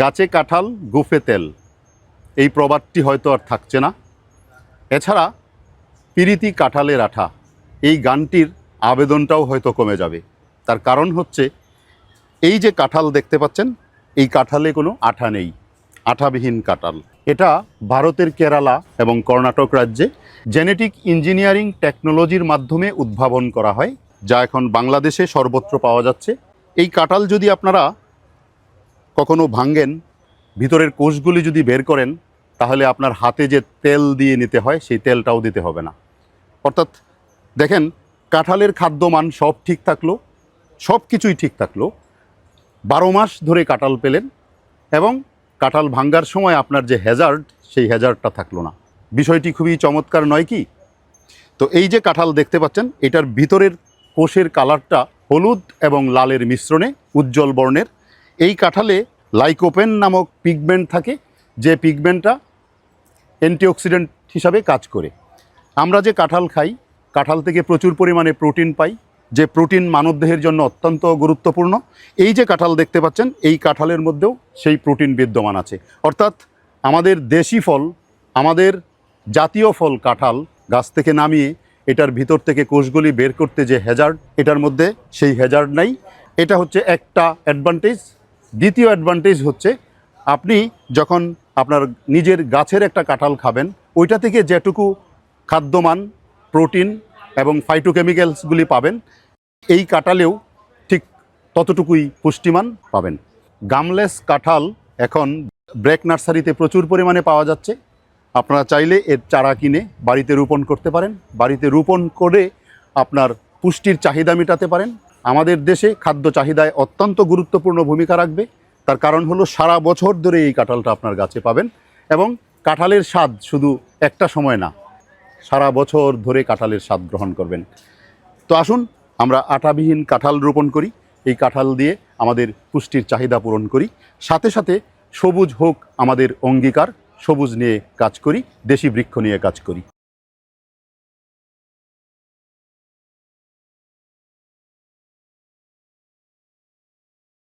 গাছে কাঁঠাল, গুফে তেল। এই প্রবাদটি হয়তো আর থাকছে না। এছাড়া পিরিতি কাঁঠালের আঠা, এই গানটির আবেদনটাও হয়তো কমে যাবে। তার কারণ হচ্ছে, এই যে কাঁঠাল দেখতে পাচ্ছেন, এই কাঁঠালে কোনো আঠা নেই, আঠাবিহীন কাঁঠাল। এটা ভারতের কেরালা এবং কর্ণাটক রাজ্যে জেনেটিক ইঞ্জিনিয়ারিং টেকনোলজির মাধ্যমে উদ্ভাবন করা হয়, যা এখন বাংলাদেশে সর্বত্র পাওয়া যাচ্ছে। এই কাঁঠাল যদি আপনারা কখনো ভাঙ্গেন ভিতরের কোষগুলি যদি বের করেন, তাহলে আপনার হাতে যে তেল দিয়ে নিতে হয়, সেই তেলটাও দিতে হবে না। অর্থাৎ দেখেন, কাঁঠালের খাদ্যমান সব ঠিক থাকল, সব কিছুই ঠিক থাকল। বারো মাস ধরে কাঁঠাল পেলেন এবং কাঁঠাল ভাঙ্গার সময় আপনার যে হ্যাজার্ড সেই হ্যাজার্ডটা থাকল না। বিষয়টি খুবই চমৎকার, নয় কি? তো এই যে কাঁঠাল দেখতে পাচ্ছেন, এটার ভিতরের কোষের কালারটা হলুদ এবং লালের মিশ্রণে উজ্জ্বল বর্ণের এই কাঁঠালে লাইকোপেন নামক পিগমেন্ট থাকে, যে পিগমেন্টটা অ্যান্টিঅক্সিডেন্ট হিসাবে কাজ করে। আমরা যে কাঁঠাল খাই, কাঁঠাল থেকে প্রচুর পরিমাণে প্রোটিন পাই, যে প্রোটিন মানবদেহের জন্য অত্যন্ত গুরুত্বপূর্ণ। এই যে কাঁঠাল দেখতে পাচ্ছেন, এই কাঁঠালের মধ্যেও সেই প্রোটিন বিদ্যমান আছে। অর্থাৎ আমাদের দেশি ফল, আমাদের জাতীয় ফল কাঁঠাল গাছ থেকে নামিয়ে এটার ভিতর থেকে কোষগুলি বের করতে যে হ্যাজার্ড এটার মধ্যে সেই হ্যাজার্ড নাই। এটা হচ্ছে একটা অ্যাডভান্টেজ দ্বিতীয় অ্যাডভান্টেজ হচ্ছে আপনি যখন আপনার নিজের গাছের একটা কাঁঠাল খাবেন, ওইটা থেকে যেটুকু খাদ্যমান প্রোটিন এবং ফাইটোকেমিক্যালসগুলি পাবেন, এই কাঁঠালেও ঠিক ততটুকুই পুষ্টিমান পাবেন। গামলেস কাঁঠাল এখন ব্রেক নার্সারিতে প্রচুর পরিমাণে পাওয়া যাচ্ছে। আপনারা চাইলে এর চারা কিনে বাড়িতে রোপণ করতে পারেন। বাড়িতে রোপণ করে আপনার পুষ্টির চাহিদা মেটাতে পারেন। আমাদের দেশে খাদ্য চাহিদায় অত্যন্ত গুরুত্বপূর্ণ ভূমিকা রাখবে। তার কারণ হলো সারা বছর ধরে এই কাঁঠালটা আপনার গাছে পাবেন এবং কাঁঠালের স্বাদ শুধু একটা সময় না, সারা বছর ধরে কাঁঠালের স্বাদ গ্রহণ করবেন। তো আসুন আমরা আটাবিহীন কাঁঠাল রোপণ করি। এই কাঁঠাল দিয়ে আমাদের পুষ্টির চাহিদা পূরণ করি। সাথে সাথে সবুজ হোক আমাদের অঙ্গীকার, সবুজ নিয়ে কাজ করি, দেশি বৃক্ষ নিয়ে কাজ করি।